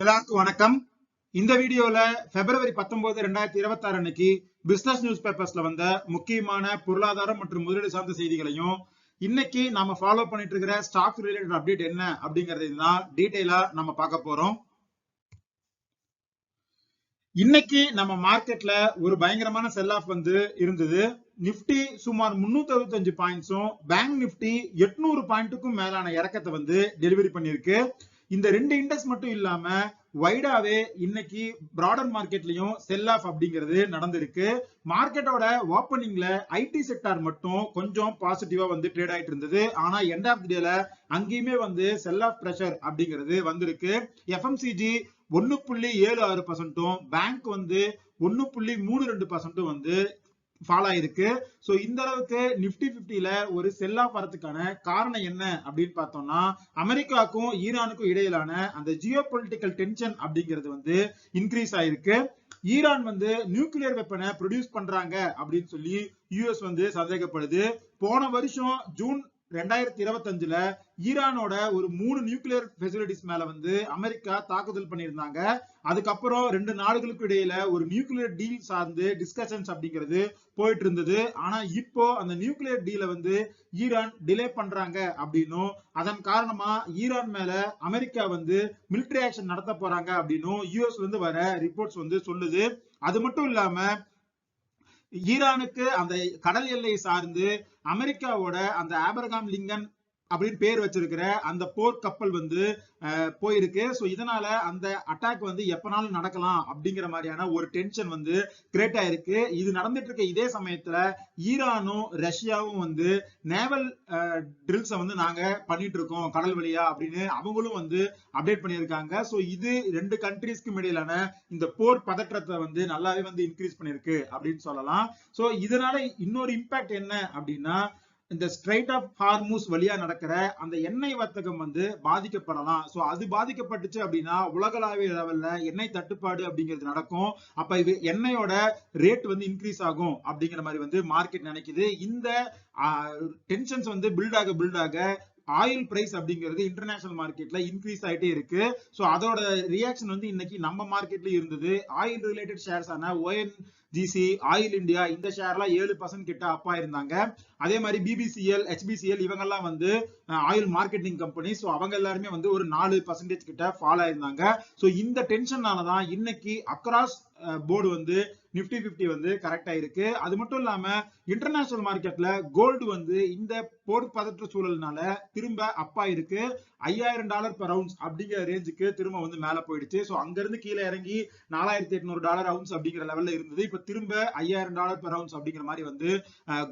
எல்லாருக்கும் வணக்கம். இந்த வீடியோல பிப்ரவரி பத்தொன்பது ரெண்டாயிரத்தி இருபத்தி ஆறு அன்னைக்கு பிசினஸ் நியூஸ் பேப்பர்ஸ்ல வந்த முக்கியமான பொருளாதாரம் மற்றும் முதலீடு சார்ந்த செய்திகளையும் இன்னைக்கு நாம ஃபாலோ பண்ணிட்டு இருக்கிற ஸ்டாக் ரிலேட்டட் அப்டேட் என்ன அப்படிங்கறது தான் டீடைலா நம்ம பார்க்க போறோம். இன்னைக்கு நம்ம மார்க்கெட்ல ஒரு பயங்கரமான செல் ஆஃப் வந்து இருந்தது. நிப்டி சுமார் முன்னூத்தி அறுபத்தஞ்சு பாயிண்ட்ஸும் பேங்க் நிப்டி எட்நூறு பாயிண்ட்டுக்கும் மேலான இறக்கத்தை வந்து டெலிவரி பண்ணிருக்கு இந்த ரெண்டு இண்டெக்ஸ் மட்டும் இல்லாம வைடாவே இன்னைக்கு பிராடர் மார்க்கெட்லயும் செல் ஆஃப் அப்படிங்கிறது நடந்திருக்கு. மார்க்கெட்டோட ஓப்பனிங்ல ஐடி செக்டார் மட்டும் கொஞ்சம் பாசிட்டிவா வந்து ட்ரேட் ஆயிட்டு இருந்தது. ஆனா எண்ட் ஆஃப் டேல அங்கேயுமே வந்து செல் ஆஃப் பிரஷர் அப்படிங்கிறது வந்திருக்கு. எஃப்எம்சிஜி ஒன்னு புள்ளி ஏழு ஆறு பர்சன்ட்டும் பேங்க் வந்து ஒன்னு புள்ளி மூணு ரெண்டு பர்சன்ட்டும் வந்து ஃபாலோ ஆயிருக்கு. ஸோ இந்த அளவுக்கு நிப்டி பிப்டியில ஒரு செல் ஆஃப் வரதுக்கான காரணம் என்ன அப்படின்னு பார்த்தோம்னா அமெரிக்காவுக்கும் ஈரானுக்கும் இடையிலான அந்த ஜியோ பொலிட்டிக்கல் டென்ஷன் அப்படிங்கிறது வந்து இன்க்ரீஸ் ஆயிருக்கு. ஈரான் வந்து நியூக்ளியர் வெப்பனை ப்ரொடியூஸ் பண்றாங்க அப்படின்னு சொல்லி யூஎஸ் வந்து சந்தேகப்படுது. போன வருஷம் ஜூன் ரெண்டாயிரத்தி இருபத்தஞ்சுல ஈரானோட ஒரு மூணு நியூக்ளியர் ஃபெசிலிட்டிஸ் மேல வந்து அமெரிக்கா தாக்குதல் பண்ணியிருந்தாங்க. அதுக்கப்புறம் ரெண்டு நாடுகளுக்கு இடையில ஒரு நியூக்ளியர் டீல் சார்ந்து டிஸ்கஷன்ஸ் அப்படிங்கிறது போயிட்டு இருந்தது ஆனா இப்போ அந்த நியூக்ளியர் டீலை வந்து ஈரான் டிலே பண்றாங்க அப்படின்னும் அதன் காரணமா ஈரான் மேல அமெரிக்கா வந்து மிலிட்ரி ஆக்ஷன் நடத்த போறாங்க அப்படின்னும் யூஎஸ்ல இருந்து வர ரிப்போர்ட்ஸ் வந்து சொல்லுது. அது மட்டும் இல்லாம ஈரானுக்கு அந்த கடல் எல்லை சார்ந்து அமெரிக்காவோட அந்த ஆபரகாம் லிங்கன் அப்படின்னு பேர் வச்சிருக்கிற அந்த போர் கப்பல் வந்து போயிருக்கு. ஸோ இதனால அந்த அட்டாக் வந்து எப்பனாலும் நடக்கலாம் அப்படிங்கிற மாதிரியான ஒரு டென்ஷன் வந்து கிரியேட் ஆயிருக்கு. இது நடந்துட்டு இருக்க இதே சமயத்துல ஈரானும் ரஷ்யாவும் வந்து நேவல் ட்ரில்ஸை வந்து நாங்க பண்ணிட்டு இருக்கோம் கடல் வழியா அப்படின்னு அவங்களும் வந்து அப்டேட் பண்ணியிருக்காங்க. ஸோ இது ரெண்டு கண்ட்ரீஸ்க்கும் இடையிலான இந்த போர் பதற்றத்தை வந்து நல்லாவே வந்து இன்க்ரீஸ் பண்ணிருக்கு அப்படின்னு சொல்லலாம். ஸோ இதனால இன்னொரு இம்பாக்ட் என்ன அப்படின்னா இந்த ஸ்ட்ரைட் ஆஃப் ஹார்மூஸ் வழியா நடக்கிற அந்த எண்ணெய் வர்த்தகம் வந்து பாதிக்கப்படலாம். சோ அது பாதிக்கப்பட்டுச்சு அப்படின்னா உலகளாவிய லெவல்ல எண்ணெய் தட்டுப்பாடு அப்படிங்கிறது நடக்கும். அப்ப இது எண்ணெயோட ரேட் வந்து இன்க்ரீஸ் ஆகும் அப்படிங்கிற மாதிரி வந்து மார்க்கெட் நினைக்குது. இந்த டென்ஷன்ஸ் வந்து பில்ட் ஆக பில்ட் ஆக ஆயில் பிரைஸ் அப்படிங்கிறது இன்டர்நேஷனல் மார்க்கெட்ல இன்க்ரீஸ் ஆயிட்டே இருக்கு. ஸோ அதோட ரியாக்ஷன் வந்து இன்னைக்கு நம்ம மார்க்கெட்ல இருந்தது. ஆயில் ரிலேட்டட் ஷேர்ஸ் ஆன ஓஎன் ஜிசி ஆயில் இந்தியா இந்த ஷேர்லாம் ஏழு பர்சன்ட் கிட்ட அப்பா இருந்தாங்க அதே மாதிரி பிபிசிஎல் ஹெச்பிசிஎல் இவங்கெல்லாம் வந்து ஆயில் மார்க்கெட்டிங் கம்பெனி ஸோ அவங்க எல்லாருமே வந்து ஒரு நாலு பர்சன்டேஜ் கிட்ட ஃபாலோ ஆயிருந்தாங்க. ஸோ இந்த டென்ஷனால தான் இன்னைக்கு அக்ராஸ் போர்டு வந்து நிப்டி பிப்டி வந்து கரெக்டா இருக்கு அது மட்டும் இல்லாம இன்டர்நேஷனல் மார்க்கெட்ல கோல்டு வந்து இந்த போர் பதற்ற சூழல்னால திரும்ப அப்பா இருக்கு ஐயாயிரம் டாலர் பெர் அவுன்ஸ் அப்படிங்கிற ரேஞ்சுக்கு திரும்ப வந்து மேல போயிடுச்சு. ஸோ அங்க இருந்து கீழே இறங்கி நாலாயிரத்தி எட்நூறு டாலர் அவுன்ஸ் அப்படிங்கிற லெவல்ல இருந்தது. இப்ப திரும்ப ஐயாயிரம் டாலர் பெர் அவுன்ஸ் அப்படிங்கிற மாதிரி வந்து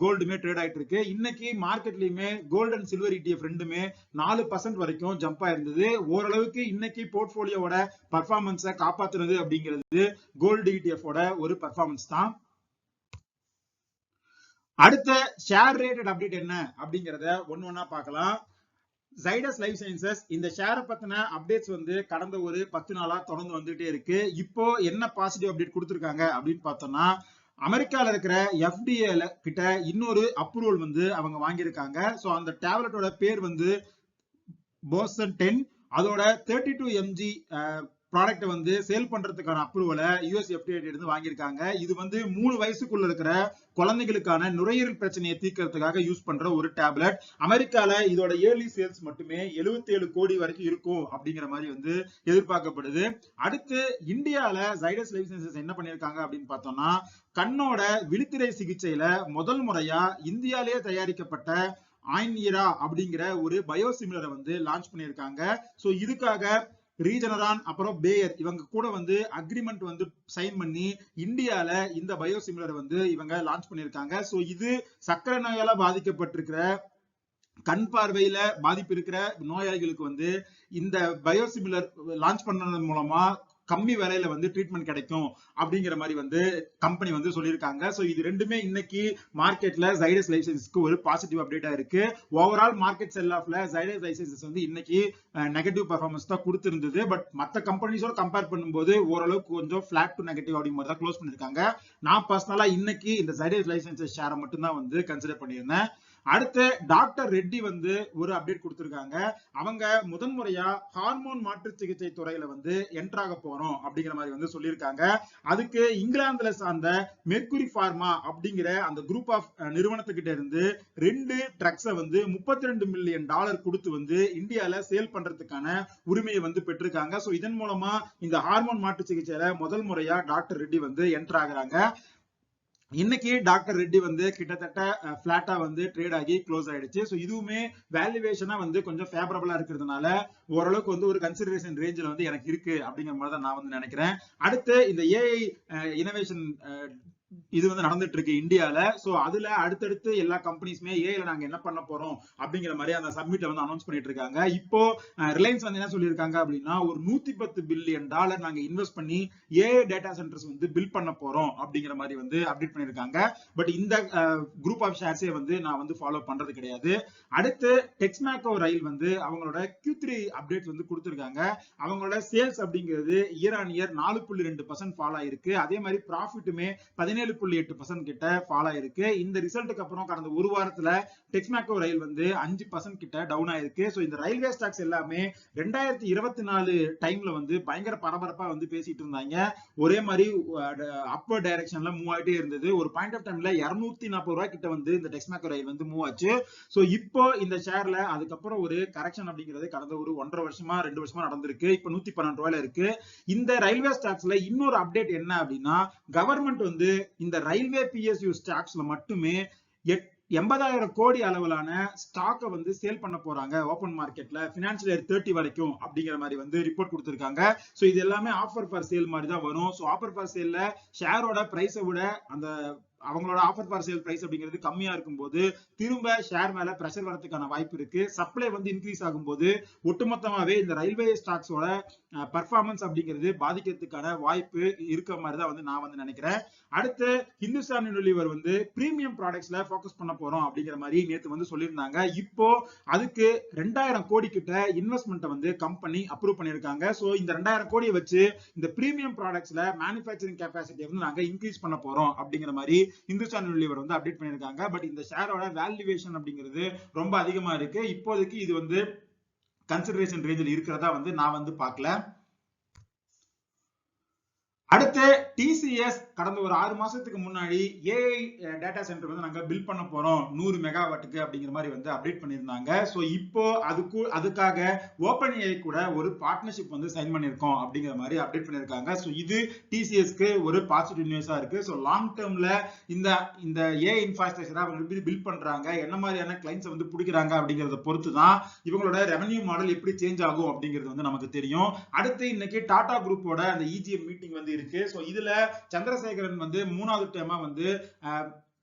கோல்டுமே ட்ரேட் ஆயிட்டு இருக்கு. இன்னைக்கு மார்க்கெட்லயுமே கோல்டு அண்ட் சில்வர் இடிஎஃப் ரெண்டுமே நாலு பர்சன்ட் வரைக்கும் ஜம்ப் ஆயிருந்தது. ஓரளவுக்கு இன்னைக்கு போர்ட்போலியோட பர்ஃபார்மன்ஸை காப்பாத்துறது அப்படிங்கிறது கோல்டு இடிஎஃப் ஒரு பர்ஃபார்மன்ஸ் தான். அடுத்த ஷேர் ரேட்டட் அப்டேட் என்ன அப்படிங்கறத ஒன்னு ஒன்னா பார்க்கலாம். ஜைடஸ் லைஃப் சயின்சஸ் இந்த ஷேரை பத்தின அப்டேட்ஸ் வந்து கடந்த ஒரு பத்து நாளா தொடர்ந்து வந்துட்டே இருக்கு. இப்போ என்ன பாசிட்டிவ் அப்டேட் கொடுத்துருக்காங்க அப்படின்னு பார்த்தோம்னா அமெரிக்கால இருக்கிற எஃப்டிஏல கிட்ட இன்னொரு அப்ரூவல் வந்து அவங்க வாங்கியிருக்காங்க. ஸோ அந்த டேப்லெட்டோட பேர் வந்து போசன் டென் அதோட தேர்ட்டி டூ எம்ஜி ப்ராடக்ட் வந்து சேல் பண்றதுக்கான அப்ரூவலை யூஎஸ் எஃப்டிஐ இருந்து வாங்கியிருக்காங்க. இது வந்து மூணு வயசுக்குள்ள இருக்கிற குழந்தைகளுக்கான நுரையீரல் பிரச்சனையை தீர்க்கறதுக்காக யூஸ் பண்ற ஒரு டேப்லெட் அமெரிக்கால இதோட இயர்லி சேல்ஸ் மட்டுமே எழுபத்தி ஏழு கோடி வரைக்கும் இருக்கும் அப்படிங்கிற மாதிரி வந்து எதிர்பார்க்கப்படுது. அடுத்து இந்தியால ஜைடஸ் லைஃப் சயின்சஸ் என்ன பண்ணிருக்காங்க அப்படின்னு பார்த்தோம்னா கண்ணோட விழித்திரை சிகிச்சையில முதல் முறையா இந்தியாலேயே தயாரிக்கப்பட்ட ஆயின்ஈரா அப்படிங்கிற ஒரு பயோசிமிலரை வந்து லான்ச் பண்ணியிருக்காங்க. சோ இதுக்காக ரீஜனரான் அப்புறம் பேயர். இவங்க கூட வந்து அக்ரிமெண்ட் வந்து சைன் பண்ணி இந்தியால இந்த பயோசிமிலர் வந்து இவங்க லான்ச் பண்ணியிருக்காங்க. சோ இது சக்கரை நோயால பாதிக்கப்பட்டிருக்கிற கண் பார்வையில பாதிப்பு இருக்கிற நோயாளிகளுக்கு வந்து இந்த பயோசிமிலர் லான்ச் பண்ணதன் மூலமா கம்மி விலையில வந்து ட்ரீட்மெண்ட் கிடைக்கும் அப்படிங்கிற மாதிரி வந்து கம்பெனி வந்து சொல்லியிருக்காங்க. ஸோ இது ரெண்டுமே இன்னைக்கு மார்க்கெட்ல ஜைடஸ் லைசன்ஸ்க்கு ஒரு பாசிட்டிவ் அப்டேட்டா இருக்கு. ஓவரால் மார்க்கெட் செல் ஆஃப்ல ஜைடஸ் லைசன்சஸ் வந்து இன்னைக்கு நெகட்டிவ் பர்ஃபார்மன்ஸ் தான் கொடுத்திருந்தது. பட் மற்ற கம்பெனிஸோட கம்பேர் பண்ணும்போது ஓரளவுக்கு கொஞ்சம் ஃபிளாட் டு நெகட்டிவ் அப்படிங்கிற மாதிரி தான் க்ளோஸ் பண்ணிருக்காங்க நான் பர்சனலா இன்னைக்கு இந்த ஜைடஸ் லைசன்சஸ் ஷேரை மட்டும் தான் வந்து கன்சிடர் பண்ணியிருந்தேன். அடுத்து டாக்டர் ரெட்டி வந்து ஒரு அப்டேட் கொடுத்திருக்காங்க. அவங்க முதன்முறையா ஹார்மோன் மாற்று சிகிச்சை துறையில வந்து என்ட்ராக போறோம் அப்படிங்கிற மாதிரி வந்து சொல்லியிருக்காங்க. அதுக்கு இங்கிலாந்துல சார்ந்த மெர்குரி ஃபார்மா அப்படிங்கிற அந்த குரூப் ஆஃப் நிறுவனத்துக்கிட்ட இருந்து ரெண்டு ட்ரக்ஸை வந்து முப்பத்தி ரெண்டு மில்லியன் டாலர் கொடுத்து வந்து இந்தியால சேல் பண்றதுக்கான உரிமையை வந்து பெற்றிருக்காங்க. ஸோ இதன் மூலமா இந்த ஹார்மோன் மாற்று சிகிச்சையில முதல் முறையா டாக்டர் ரெட்டி வந்து என்ட்ராகிறாங்க இன்னைக்கு டாக்டர் ரெட்டி வந்து கிட்டத்தட்ட பிளாட்டா வந்து ட்ரேட் ஆகி க்ளோஸ் ஆயிடுச்சு. ஸோ இதுவுமே வேல்யூவேஷனா வந்து கொஞ்சம் ஃபேவரபிளா இருக்கிறதுனால ஓரளவுக்கு வந்து ஒரு கன்சிடரேஷன் ரேஞ்சில் வந்து எனக்கு இருக்கு அப்படிங்கிற மாதிரி தான் நான் வந்து நினைக்கிறேன். அடுத்து இந்த ஏஐ இனோவேஷன் இது வந்து நடந்துட்டு இருக்கு இந்தியால. சோ அதுல அடுத்தடுத்து எல்லா கம்பெனிஸுமே ஏல நாங்க என்ன பண்ண போறோம் அப்படிங்கிற மாதிரி அந்த சப்மிட்ல வந்து அனௌன்ஸ் பண்ணிட்டு இருக்காங்க. இப்போ ரிலையன்ஸ் வந்து என்ன சொல்லியிருக்காங்க அப்படின்னா ஒரு நூத்தி பத்து பில்லியன் டாலர் நாங்க இன்வெஸ்ட் பண்ணி ஏஐ டேட்டா சென்டர்ஸ் வந்து பில்ட் பண்ண போறோம் அப்படிங்கிற மாதிரி வந்து அப்டேட் பண்ணிருக்காங்க பட் இந்த குரூப் ஆஃப் ஷேர்ஸே வந்து நான் வந்து ஃபாலோ பண்றது கிடையாது. அடுத்து டெக்ஸ்மேக்கோ ரயில் வந்து அவங்களோட கியூ த்ரீ அப்டேட் வந்து கொடுத்திருக்காங்க. அவங்களோட சேல்ஸ் அப்படிங்கிறது இயர் ஆன் இயர் நாலு புள்ளி ரெண்டு பர்சன்ட் ஃபால் ஆயிருக்கு. அதே மாதிரி ப்ராஃபிட்டுமே பதினேழு புள்ளி எட்டு பர்சன்ட் கிட்ட ஃபால் ஆயிருக்கு. இந்த ரிசல்ட்டுக்கு அப்புறம் கடந்த ஒரு வாரத்துல டெக்ஸ்மேக்கோ ரயில் வந்து அஞ்சு பர்சன்ட் கிட்ட டவுன் ஆயிருக்கு. ஸோ இந்த ரயில்வே ஸ்டாக்ஸ் எல்லாமே ரெண்டாயிரத்தி இருபத்தி நாலு டைம்ல வந்து பயங்கர பரபரப்பா வந்து பேசிட்டு இருந்தாங்க. ஒரே மாதிரி அப்பர் டைரக்ஷன்ல மூவ் ஆகிட்டே இருந்தது. ஒரு பாயிண்ட் ஆஃப் டைம்ல இருநூத்தி நாற்பது ரூபாய் கிட்ட வந்து இந்த டெக்ஸ்மேக்கோ ரயில் வந்து மூவ் ஆச்சு. ஸோ இப்போ இந்த ஷேர்ல அதுக்கப்புறம் ஒரு கரெக்ஷன் அப்படிங்கிறது கடந்த ஒரு ஒன்றரை வருஷமா ரெண்டு வருஷமா நடந்திருக்கு. இப்போ நூத்தி பன்னெண்டு ரூபாயில இருக்கு. இந்த ரயில்வே ஸ்டாக்ஸ்ல இன்னொரு அப்டேட் என்ன அப்படின்னா கவர்மெண்ட் வந்து இந்த ரயில்வே பிஎஸ்யூ ஸ்டாக்ஸ்ல மட்டுமே எண்பதாயிரம் கோடி அளவிலான ஸ்டாக்கை வந்து சேல் பண்ண போறாங்க. ஓப்பன் மார்க்கெட்ல பினான்சியல் இயர் தேர்ட்டி வரைக்கும் அப்படிங்கிற மாதிரி வந்து ரிப்போர்ட் கொடுத்திருக்காங்க. ஸோ இது எல்லாமே ஆஃபர் ஃபார் சேல் மாதிரி தான் வரும். ஸோ ஆஃபர் ஃபார் சேல்ல ஷேரோட பிரைஸை விட அந்த அவங்களோட ஆஃபர் ஃபார் சேல் பிரைஸ் அப்படிங்கிறது கம்மியா இருக்கும்போது திரும்ப ஷேர் மேல பிரஷர் வரதுக்கான வாய்ப்பு இருக்கு. சப்ளை வந்து இன்க்ரீஸ் ஆகும்போது ஒட்டுமொத்தமாவே இந்த ரயில்வே ஸ்டாக்ஸோட பர்ஃபார்மன்ஸ் அப்படிங்கிறது பாதிக்கிறதுக்கான வாய்ப்பு இருக்க மாதிரி தான் வந்து நான் வந்து நினைக்கிறேன். அடுத்து ஹிந்துஸ்தான் யூனிலிவர் வந்து பிரீமியம் ப்ராடக்ட்ஸ்ல ஃபோக்கஸ் பண்ண போறோம் அப்படிங்கிற மாதிரி நேத்து வந்து சொல்லியிருந்தாங்க. இப்போ அதுக்கு ரெண்டாயிரம் கோடி கிட்ட இன்வெஸ்ட்மெண்ட்டை வந்து கம்பெனி அப்ரூவ் பண்ணியிருக்காங்க. ஸோ இந்த ரெண்டாயிரம் கோடியை வச்சு இந்த பிரீமியம் ப்ராடக்ட்ஸ்ல மேனுஃபேக்சரிங் கெப்பாசிட்டியை வந்து நாங்க இன்க்ரீஸ் பண்ண போறோம் அப்படிங்கிற மாதிரி இந்துஸ்தான் யூனிலிவர் வந்து அப்டேட் பண்ணியிருக்காங்க. பட் இந்த ஷேரோட வேல்யூவேஷன் அப்படிங்கிறது ரொம்ப அதிகமா இருக்கு. இப்போதைக்கு இது வந்து கன்சிடரேஷன் ரேஞ்சில் இருக்கிறதா வந்து நான் வந்து பார்க்கல. அடுத்து டிசிஎஸ் கடந்த ஒரு ஆறு மாசத்துக்கு முன்னாடி ஏஐ டேட்டா சென்டர் வந்து நாங்க பில் பண்ண போறோம். நூறு மெகாவாட்டுக்கு அப்படிங்கிற மாதிரி வந்து அப்டேட் பண்ணியிருந்தாங்க. ஸோ இப்போ அதுக்கு அதுக்காக ஓப்பன் ஏஐ கூட ஒரு பார்ட்னர்ஷிப் வந்து சைன் பண்ணியிருக்கோம் அப்படிங்கிற மாதிரி அப்டேட் பண்ணியிருக்காங்க. ஸோ இது டிசிஎஸ்க்கு ஒரு பாசிட்டிவ் நியூஸா இருக்கு. ஸோ லாங் டேர்ம்ல இந்த இந்த ஏஐ இன்ஃப்ராஸ்ட்ரக்சரை அவங்க எப்படி பில் பண்றாங்க என்ன மாதிரியான கிளைண்ட்ஸ் வந்து பிடிக்கிறாங்க அப்படிங்கறத பொறுத்து தான் இவங்களோட ரெவன்யூ மாடல் எப்படி சேஞ்ச் ஆகும் அப்படிங்கிறது வந்து நமக்கு தெரியும். அடுத்து இன்னைக்கு டாடா குரூப்போட அந்த இஜிஎம் மீட்டிங் வந்து இருக்கு. ஸோ இதுல சந்திரசேகரன் வந்து மூணாவது டைமா வந்து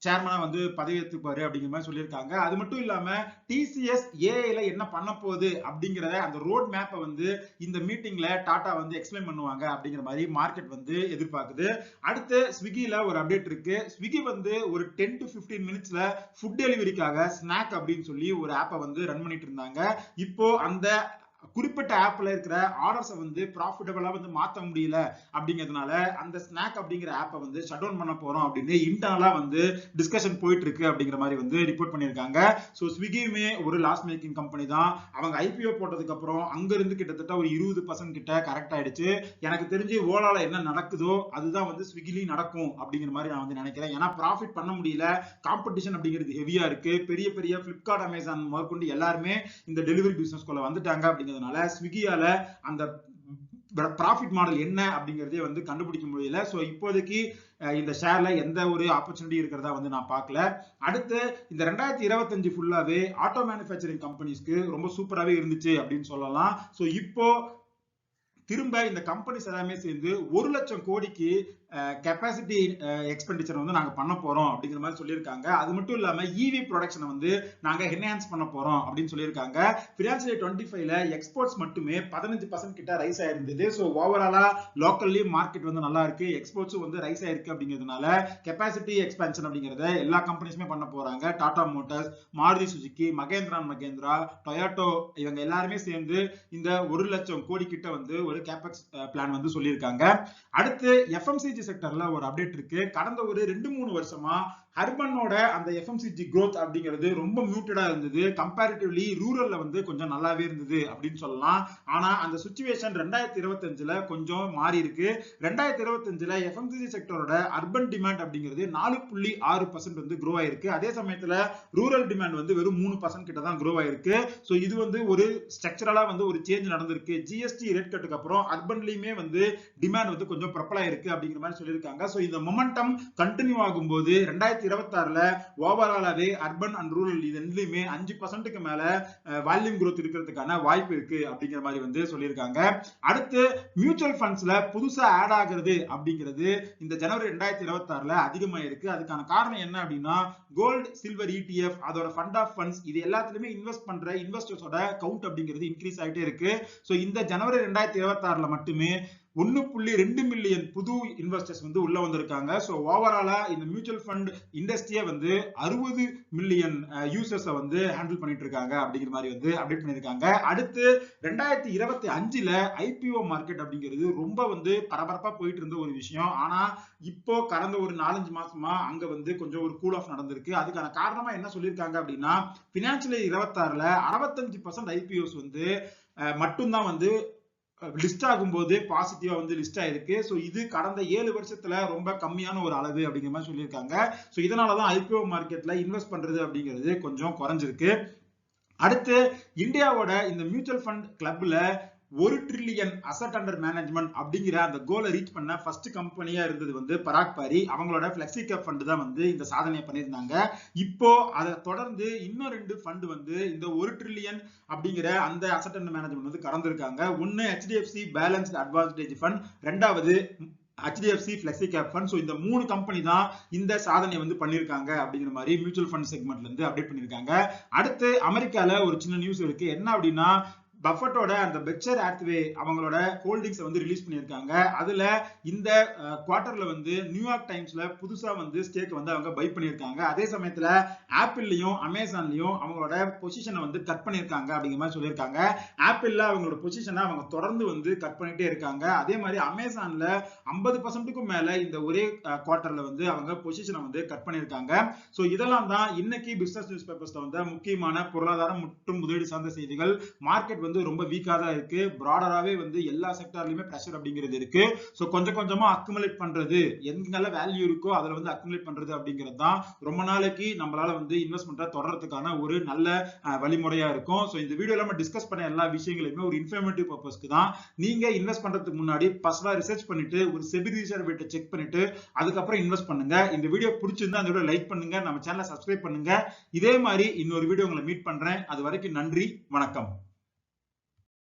சேர்மனா வந்து பதவியேற்றுப்பாரு அப்படிங்கிற மாதிரி சொல்லியிருக்காங்க. அது மட்டும் இல்லாம டிசிஎஸ் ஏஐல என்ன பண்ண போகுது அப்படிங்கிறத அந்த ரோட் மேப்பை வந்து இந்த மீட்டிங்ல டாடா வந்து எக்ஸ்பிளைன் பண்ணுவாங்க அப்படிங்கிற மாதிரி மார்க்கெட் வந்து எதிர்பார்க்குது. அடுத்து ஸ்விக்கியில ஒரு அப்டேட் இருக்கு. ஸ்விக்கி வந்து ஒரு டென் டு பிப்டீன் மினிட்ஸ்ல ஃபுட் டெலிவரிக்காக ஸ்நாக் அப்படின்னு சொல்லி ஒரு ஆப்பை வந்து ரன் பண்ணிட்டு இருந்தாங்க. இப்போ அந்த குறிப்பிட்ட ஆப்ல இருக்கிற ஆர்டர்ஸை வந்து ப்ராஃபிட்டபிளா வந்து மாத்த முடியல அப்படிங்கிறதுனால அந்த ஸ்நாக் அப்படிங்கிற ஆப்பை வந்து ஷட் டவுன் பண்ண போறோம் அப்படின்னு இன்டர்னலா வந்து டிஸ்கஷன் போயிட்டு இருக்கு அப்படிங்கிற மாதிரி வந்து ரிப்போர்ட் பண்ணியிருக்காங்க. ஸோ ஸ்விக்கியுமே ஒரு லாஸ் மேக்கிங் கம்பெனி தான். அவங்க ஐபிஓ போட்டதுக்கு அப்புறம் அங்க இருந்து கிட்டத்தட்ட ஒரு இருபது பர்சன்ட் கிட்ட கரெக்ட் ஆயிடுச்சு. எனக்கு தெரிஞ்சு ஓலால என்ன நடக்குதோ அதுதான் வந்து ஸ்விக்கிலையும் நடக்கும் அப்படிங்கிற மாதிரி நான் வந்து நினைக்கிறேன். ஏன்னா ப்ராஃபிட் பண்ண முடியல. காம்படிஷன் அப்படிங்கிறது ஹெவியா இருக்கு. பெரிய பெரிய பிளிப்கார்ட் அமேசான் முதற்கொண்டு எல்லாருமே இந்த டெலிவரி பிசினஸ் வந்துட்டாங்க அப்படிங்கிறது இருந்ததுனால ஸ்விக்கியால அந்த ப்ராஃபிட் மாடல் என்ன அப்படிங்கறதே வந்து கண்டுபிடிக்க முடியல. ஸோ இப்போதைக்கு இந்த ஷேர்ல எந்த ஒரு ஆப்பர்ச்சுனிட்டி இருக்கிறதா வந்து நான் பார்க்கல. அடுத்து இந்த ரெண்டாயிரத்தி இருபத்தஞ்சு ஃபுல்லாவே ஆட்டோ மேனுஃபேக்சரிங் கம்பெனிஸ்க்கு ரொம்ப சூப்பராகவே இருந்துச்சு அப்படின்னு சொல்லலாம். ஸோ இப்போ திரும்ப இந்த கம்பெனிஸ் எல்லாமே சேர்ந்து ஒரு லட்சம் கோடிக்கு கெப்பாசிட்டி எக்ஸ்பெண்டிச்சர் வந்து நாங்கள் பண்ண போகிறோம் அப்படிங்கிற மாதிரி சொல்லியிருக்காங்க. அது மட்டும் இல்லாமல் இவி ப்ரொடக்ஷனை வந்து நாங்கள் என்ஹான்ஸ் பண்ண போகிறோம் அப்படின்னு சொல்லியிருக்காங்க. ஃபினான்சியல் டுவெண்ட்டி ஃபைவ்ல எக்ஸ்போர்ட்ஸ் மட்டுமே பதினஞ்சு பர்சன்ட் கிட்ட ரைஸ் ஆயிருந்தது. ஸோ ஓவராலாக லோக்கல்லி மார்க்கெட் வந்து நல்லா இருக்கு. எக்ஸ்போர்ட்ஸும் வந்து ரைஸ் ஆயிருக்கு அப்படிங்கிறதுனால கெப்பாசிட்டி எக்ஸ்பென்ஷன் அப்படிங்கறத எல்லா கம்பெனிஸுமே பண்ண போகிறாங்க Tata Motors Maruti Suzuki Mahindra Mahindra Toyota இவங்க எல்லாருமே சேர்ந்து இந்த ஒரு லட்சம் கோடி கிட்ட வந்து ஒரு கேபெக்ஸ் பிளான் வந்து சொல்லியிருக்காங்க. அடுத்து எஃப்எம்சிஜி செக்டர்ல ஒரு அப்டேட் இருக்கு. கடந்த ஒரு ரெண்டு மூணு வருஷமா அர்பனோட அந்த எஃப்எம்சிஜி க்ரோத் அப்படிங்கிறது ரொம்ப மியூட்டடா இருந்தது. கம்பேரிட்டிவ்லி ரூரல்ல வந்து கொஞ்சம் நல்லாவே இருந்தது அப்படின்னு சொல்லலாம். ஆனா அந்த சுச்சுவேஷன் ரெண்டாயிரத்தி இருபத்தஞ்சுல கொஞ்சம் மாறி இருக்கு. ரெண்டாயிரத்தி இருபத்தஞ்சுல எஃப்எம்சிஜி செக்டரோட அர்பன் டிமாண்ட் அப்படிங்கிறது நாலு புள்ளி ஆறு பர்சன்ட் வந்து க்ரோ ஆயிருக்கு. அதே சமயத்துல ரூரல் டிமாண்ட் வந்து வெறும் மூணு பர்சன்ட் கிட்ட தான் க்ரோ ஆயிருக்கு. ஸோ இது வந்து ஒரு ஸ்ட்ரக்சரலா வந்து ஒரு சேஞ்ச் நடந்திருக்கு. ஜிஎஸ்டி ரேட் கட்டுக்கு அப்புறம் அர்பன்லயுமே வந்து டிமாண்ட் வந்து கொஞ்சம் ப்ரப்பலாயிருக்கு அப்படிங்கிற மாதிரி சொல்லியிருக்காங்க. ஸோ இந்த மொமெண்டம் கண்டினியூ ஆகும்போது ரெண்டாயிரத்தி ரெண்டாயிரத்தி இருபத்தாறுல ஓவராலாவே அர்பன் அண்ட் ரூரல் இது ரெண்டுலயுமே அஞ்சு பர்சன்ட்டுக்கு மேல வால்யூம் குரோத் இருக்கிறதுக்கான வாய்ப்பு இருக்கு அப்படிங்கிற மாதிரி வந்து சொல்லியிருக்காங்க. அடுத்து மியூச்சுவல் ஃபண்ட்ஸ்ல புதுசா ஆட் ஆகுறது அப்படிங்கிறது இந்த ஜனவரி ரெண்டாயிரத்தி இருபத்தாறுல அதிகமாயிருக்கு. அதுக்கான காரணம் என்ன அப்படின்னா கோல்டு சில்வர் இடிஎஃப் அதோட ஃபண்ட் ஆஃப் ஃபண்ட்ஸ் இது எல்லாத்துலயுமே இன்வெஸ்ட் பண்ற இன்வெஸ்டர்ஸோட கவுண்ட் அப்படிங்கிறது இன்க்ரீஸ் ஆயிட்டே இருக்கு. ஸோ இந்த ஜனவரி ரெண்டாயிரத்தி இருபத்தாறுல மட்டுமே ஒன்னு புள்ளி ரெண்டு மில்லியன் புது இன்வெஸ்டர்ஸ் வந்து உள்ள வந்திருக்காங்க. ஸோ ஓவராலா இந்த மியூச்சுவல் ஃபண்ட் இண்டஸ்ட்ரியை வந்து அறுபது மில்லியன் யூசர்ஸை வந்து ஹேண்டில் பண்ணிட்டு இருக்காங்க அப்படிங்கிற மாதிரி வந்து அப்டேட் பண்ணியிருக்காங்க. அடுத்து ரெண்டாயிரத்தி இருபத்தி அஞ்சுல ஐபிஓ மார்க்கெட் அப்படிங்கிறது ரொம்ப வந்து பரபரப்பா போயிட்டு இருந்த ஒரு விஷயம். ஆனா இப்போ கடந்த ஒரு நாலஞ்சு மாசமா அங்க வந்து கொஞ்சம் ஒரு கூல் ஆஃப் நடந்திருக்கு. அதுக்கான காரணமா என்ன சொல்லியிருக்காங்க அப்படின்னா பினான்சியல் இருபத்தாறுல அறுபத்தஞ்சு பர்சன்ட் ஐபிஓஸ் வந்து மட்டும்தான் வந்து லிஸ்ட் ஆகும்போது பாசிட்டிவா வந்து லிஸ்ட் ஆயிருக்கு. ஸோ இது கடந்த ஏழு வருஷத்துல ரொம்ப கம்மியான ஒரு அளவு அப்படிங்கிற மாதிரி சொல்லியிருக்காங்க. ஸோ இதனாலதான் ஐபிஓ மார்க்கெட்ல இன்வெஸ்ட் பண்றது அப்படிங்கிறது கொஞ்சம் குறைஞ்சிருக்கு. அடுத்து இந்தியாவோட இந்த மியூச்சுவல் ஃபண்ட் கிளப்ல ஒரு ட்ரில்லியன் அசட் அண்டர் மேனேஜ்மெண்ட் அப்படிங்கிற அந்த கோலை ரீச் பண்ண ஃபர்ஸ்ட் கம்பெனியா இருந்தது வந்து பராக் பாரி. அவங்களோட பிளெக்சி கேப் ஃபண்ட் தான் வந்து இந்த சாதனையை பண்ணியிருந்தாங்க. இப்போ அதை தொடர்ந்து இன்னும் ரெண்டு ஃபண்ட் வந்து இந்த ஒரு ட்ரில்லியன் அப்படிங்கிற அந்த அசட் அண்டர் மேனேஜ்மெண்ட் வந்து கடந்திருக்காங்க. ஒன்னு ஹெச்டிஎஃப்சி பேலன்ஸ்ட் அட்வான்டேஜ் ஃபண்ட் ரெண்டாவது HDFC flexi cap fund so இந்த மூணு கம்பெனி தான் இந்த சாதனையை வந்து பண்ணியிருக்காங்க அப்படிங்கிற மாதிரி மியூச்சுவல் ஃபண்ட் செக்மெண்ட்ல இருந்து அப்டேட் பண்ணியிருக்காங்க. அடுத்து அமெரிக்கால ஒரு சின்ன நியூஸ் இருக்கு. என்ன அப்படின்னா பஃபட்டோட அந்த பெக்சர் ஆத்வே அவங்களோட ஹோல்டிங்ஸை வந்து ரிலீஸ் பண்ணியிருக்காங்க. அதுல இந்த குவார்டர்ல வந்து நியூயார்க் டைம்ஸ்ல புதுசா வந்து ஸ்டேக் வந்து அவங்க பை பண்ணியிருக்காங்க. அதே சமயத்துல ஆப்பிள்லயும் அமேசான்லயும் அவங்களோட பொசிஷனை வந்து கட் பண்ணியிருக்காங்க அப்படிங்கிற மாதிரி சொல்லியிருக்காங்க. ஆப்பிள்ல அவங்களோட பொசிஷனை அவங்க தொடர்ந்து வந்து கட் பண்ணிட்டே இருக்காங்க. அதே மாதிரி அமேசான்ல ஐம்பது பர்சன்ட்டுக்கும் மேல இந்த ஒரே குவார்ட்டர்ல வந்து அவங்க பொசிஷனை வந்து கட் பண்ணியிருக்காங்க. ஸோ இதெல்லாம் தான் இன்னைக்கு பிசினஸ் நியூஸ் பேப்பர்ஸ்ல வந்து முக்கியமான பொருளாதாரம் மற்றும் முதலீடு சார்ந்த செய்திகள். மார்க்கெட் வந்து ரொம்ப வீக்கா தான் இருக்கு. ப்ராடராகவே வந்து எல்லா செக்டார்லயுமே ப்ரெஷர் அப்படிங்கிறது இருக்கு. ஸோ கொஞ்சம் கொஞ்சமா அக்குமுலேட் பண்றது எங்கெல்லாம் வேல்யூ இருக்கோ அதுல வந்து அக்குமுலேட் பண்றது அப்படிங்கிறது தான் ரொம்ப நாளைக்கு நம்மளால வந்து இன்வெஸ்ட்மெண்ட்டை தொடர்றதுக்கான ஒரு நல்ல வழிமுறையா இருக்கும். ஸோ இந்த வீடியோ நம்ம டிஸ்கஸ் பண்ண எல்லா விஷயங்களையுமே ஒரு இன்ஃபர்மேட்டிவ் பர்பஸ்க்கு தான். நீங்க இன்வெஸ்ட் பண்றதுக்கு முன்னாடி பர்சனலா ரிசர்ச் பண்ணிட்டு ஒரு செபி ரிசர்வ் ரேட்டை செக் பண்ணிட்டு அதுக்கப்புறம் இன்வெஸ்ட் பண்ணுங்க. இந்த வீடியோ பிடிச்சிருந்தா அந்த வீடியோ லைக் பண்ணுங்க. நம்ம சேனலை சப்ஸ்கிரைப் பண்ணுங்க. இதே மாதிரி இன்னொரு வீடியோ உங்களை மீட் பண்றேன். அது வரைக்கும் நன்றி. வணக்கம்.